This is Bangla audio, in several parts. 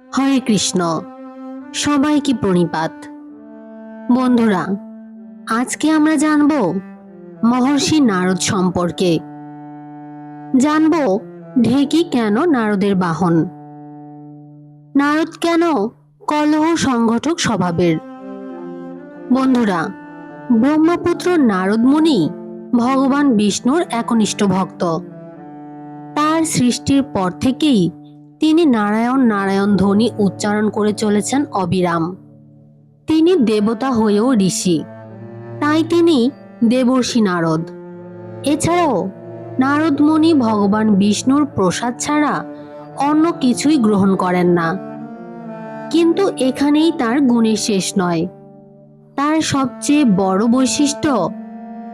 হরে কৃষ্ণ সবাইকে প্রণিপাত? বন্ধুরা, আজকে আমরা জানব মহর্ষি নারদ সম্পর্কে। জানব ঢেকি কেন নারদের বাহন? নারদ কেন কলহ সংগঠক স্বভাবের? বন্ধুরা, ব্রহ্মপুত্র নারদ মুনি ভগবান বিষ্ণুর একনিষ্ঠ ভক্ত। তার সৃষ্টির পর থেকেই তিনি নারায়ণ নারায়ণ ধ্বনি উচ্চারণ করে চলেছেন অবিরাম। তিনি দেবতা হয়েও ঋষি। তাই তিনি দেবর্ষি নারদ। এছাড়াও নারদ মুনি ভগবান বিষ্ণুর প্রসাদ ছাড়া অন্য কিছুই গ্রহণ করেন না। কিন্তু এখানেই তার গুণের শেষ নয়। তার সবচেয়ে বড় বৈশিষ্ট্য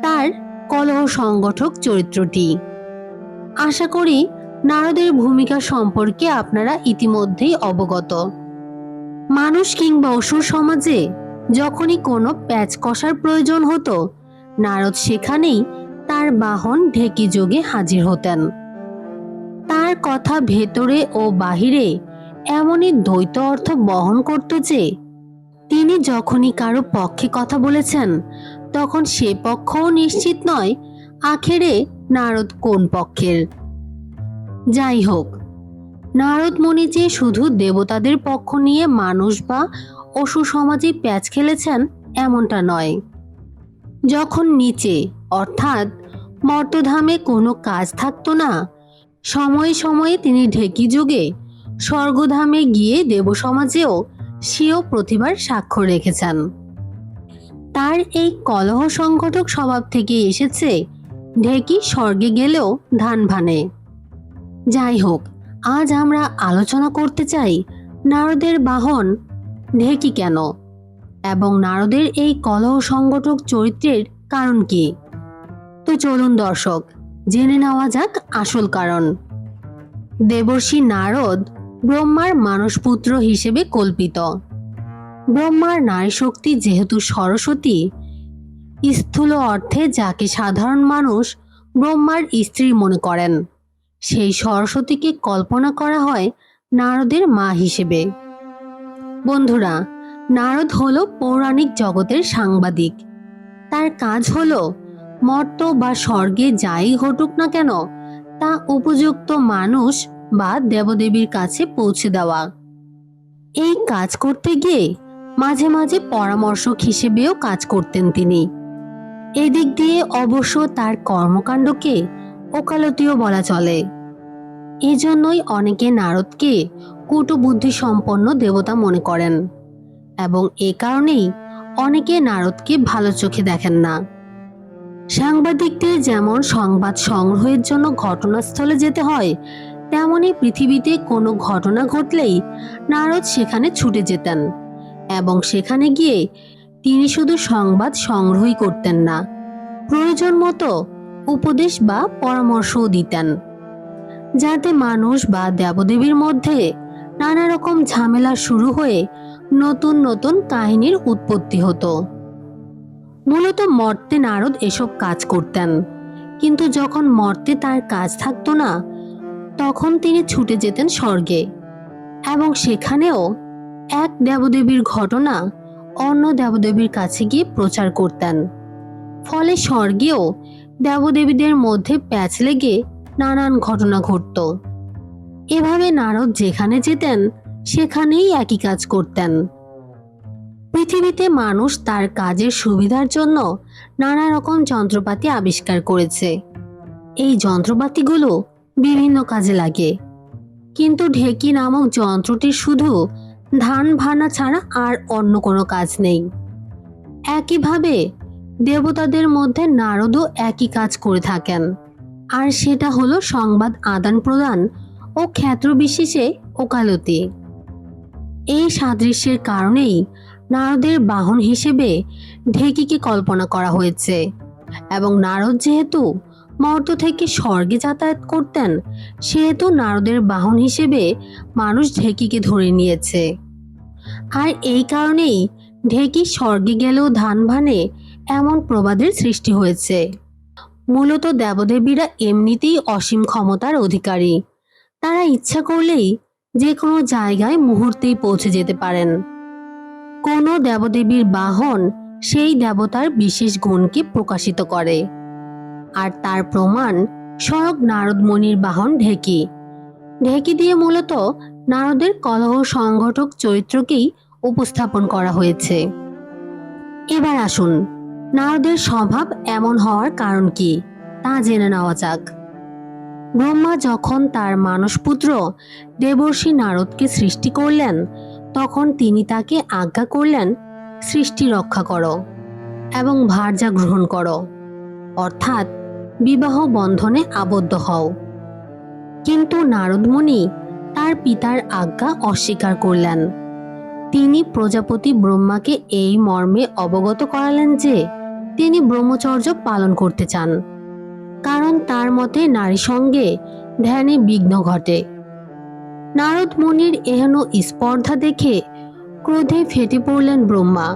তার কলহ সংগঠক চরিত্রটি। আশা করি নারদের ভূমিকা সম্পর্কে আপনারা ইতিমধ্যেই অবগত। মানুষ কিংবা অসুর সমাজে যখনই কোনো প্যাচ কষার প্রয়োজন হতো, নারদ সেখানেই তার বাহন ঢেকি যোগে হাজির হতেন। তার কথা ভেতরে ও বাহিরে এমনই দ্বৈত অর্থ বহন করত যে, তিনি যখনই কারও পক্ষে কথা বলেছেন, তখন সে পক্ষও নিশ্চিত নয় আখেরে নারদ কোন পক্ষের। যাই হোক নারদ মুনি যে শুধু দেবতাদের পক্ষ নিয়ে মানুষ বা অসু সমাজে প্যাচ খেলেছেন, এমনটা নয়। যখন নিচে, অর্থাৎ মর্তধামে কোনো কাজ থাকতো না, সময়ে সময়ে তিনি ঢেকি যুগে স্বর্গধামে গিয়ে দেবসমাজেও স্বীয় প্রতিভার স্বাক্ষর রেখেছেন। তার এই কলহ সংগঠক স্বভাব থেকে এসেছে, ঢেকি স্বর্গে গেলেও ধান ভানে। যাই হোক, আজ আমরা আলোচনা করতে চাই নারদের বাহন ঢেকি কেন এবং নারদের এই কলহ সংগঠক চরিত্রের কারণ কি? তো চলুন দর্শক, জেনে নেওয়া যাক আসল কারণ। দেবর্ষি নারদ ব্রহ্মার মানসপুত্র হিসেবে কল্পিত। ব্রহ্মার নারী শক্তি যেহেতু সরস্বতী, স্থূল অর্থে যাকে সাধারণ মানুষ ব্রহ্মার স্ত্রী মনে করেন। সেই সরস্বতীকে কল্পনা করা হয় নারদের মা হিসেবে। বন্ধুরা, নারদ হল পৌরাণিক জগতের সাংবাদিক। তার কাজ হল মর্ত বা স্বর্গে যাই ঘটুক না কেন, তা উপযুক্ত মানুষ বা দেবদেবীর কাছে পৌঁছে দেওয়া। এই কাজ করতে গিয়ে মাঝে মাঝে পরামর্শক হিসেবেও কাজ করতেন তিনি। এদিক দিয়ে অবশ্য তার কর্মকাণ্ডকে ওকালতিও বলা চলে। এজন্যই অনেকে নারদকে কুটবুদ্ধি সম্পন্ন দেবতা মনে করেন এবং এ কারণেই অনেকে নারদকে ভালো চোখে দেখেন না। সাংবাদিকদের যেমন সংবাদ সংগ্রহের জন্য ঘটনাস্থলে যেতে হয়, তেমনি পৃথিবীতে কোনো ঘটনা ঘটলেই নারদ সেখানে ছুটে যেতেন এবং সেখানে গিয়ে তিনি শুধু সংবাদ সংগ্রহই করতেন না। প্রয়োজন মতো উপদেশ বা পরামর্শও দিতেন, যাতে মানুষ বা দেবদেবীর মধ্যে নানা রকম ঝামেলা শুরু হয়ে নতুন নতুন কাহিনীর উৎপত্তি হতো। মূলত মর্তে নারদ এসব কাজ করতেন, কিন্তু যখন মর্তে তার কাজ থাকতো না, তখন তিনি ছুটে যেতেন স্বর্গে এবং সেখানেও এক দেবদেবীর ঘটনা অন্য দেবদেবীর কাছে গিয়ে প্রচার করতেন। ফলে স্বর্গেও দেবদেবীদের মধ্যে প্যাচ লেগে নানান ঘটনা ঘটত। এভাবে নারদ যেখানে যেতেন, সেখানেই একই কাজ করতেন। পৃথিবীতে মানুষ তার কাজের সুবিধার জন্য নানা রকম যন্ত্রপাতি আবিষ্কার করেছে। এই যন্ত্রপাতিগুলো বিভিন্ন কাজে লাগে। কিন্তু ঢেকি নামক যন্ত্রটি শুধু ধান ভানা ছাড়া আর অন্য কোনো কাজ নেই। একইভাবে দেবতাদের মধ্যে নারদও একই কাজ করে থাকেন। আর সেটা হলো সংবাদ আদান প্রদান ও ক্ষেত্র বিশেষে ওকালতি। এই সাদৃশ্যের কারণেই নারদের বাহন হিসেবে ঢেকিকে কল্পনা করা হয়েছে এবং নারদ যেহেতু মর্ত থেকে স্বর্গে যাতায়াত করতেন, সেহেতু নারদের বাহন হিসেবে মানুষ ঢেকিকে ধরে নিয়েছে। আর এই কারণেই ঢেকি স্বর্গে গেলেও ধান ভানে এমন প্রবাদের সৃষ্টি হয়েছে। মূলত দেবদেবীরা এমনিতেই অসীম ক্ষমতার অধিকারী। তারা ইচ্ছা করলেই যে কোনো জায়গায় মুহূর্তেই পৌঁছে যেতে পারেন। কোনো দেবদেবীর বাহন সেই দেবতার বিশেষ গুণকে প্রকাশিত করে। আর তার প্রমাণ স্বয়ং নারদমণির বাহন ঢেকি। ঢেকি দিয়ে মূলত নারদের কলহ সংগঠক চরিত্রকেই উপস্থাপন করা হয়েছে। এবার আসুন নারদের স্বভাব এমন হওয়ার কারণ কি, তা জেনে নেওয়া যাক। ব্রহ্মা যখন তার মানসপুত্র দেবর্ষী নারদকে সৃষ্টি করলেন, তখন তিনি তাকে আজ্ঞা করলেন, সৃষ্টি রক্ষা করো এবং ভার্যা গ্রহণ করো, অর্থাৎ বিবাহ বন্ধনে আবদ্ধ হও। কিন্তু নারদমণি তার পিতার আজ্ঞা অস্বীকার করলেন। তিনি প্রজাপতি ব্রহ্মাকে এই মর্মে অবগত করালেন যে তিনি ব্রহ্মচর্য পালন করতে চান। কারণ তার মতে নারী সঙ্গে ধ্যানে বিঘ্ন ঘটে। নারদ মুনির এহেন স্পর্ধা দেখে ক্রোধে ফেটে পড়লেন ব্রহ্মা।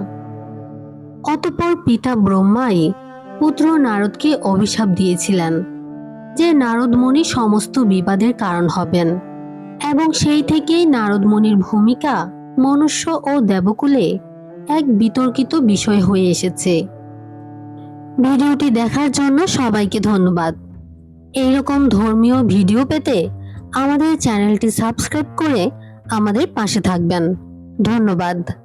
অতপর পিতা ব্রহ্মাই পুত্র নারদকে অভিশাপ দিয়েছিলেন যে নারদমণি সমস্ত বিবাদের কারণ হবেন এবং সেই থেকেই নারদমণির ভূমিকা মনুষ্য ও দেবকুলে এক বিতর্কিত বিষয় হয়ে এসেছে। ভিডিওটি দেখার জন্য সবাইকে ধন্যবাদ। এইরকম ধর্মীয় ভিডিও পেতে আমাদের চ্যানেলটি সাবস্ক্রাইব করে আমাদের পাশে থাকবেন। ধন্যবাদ।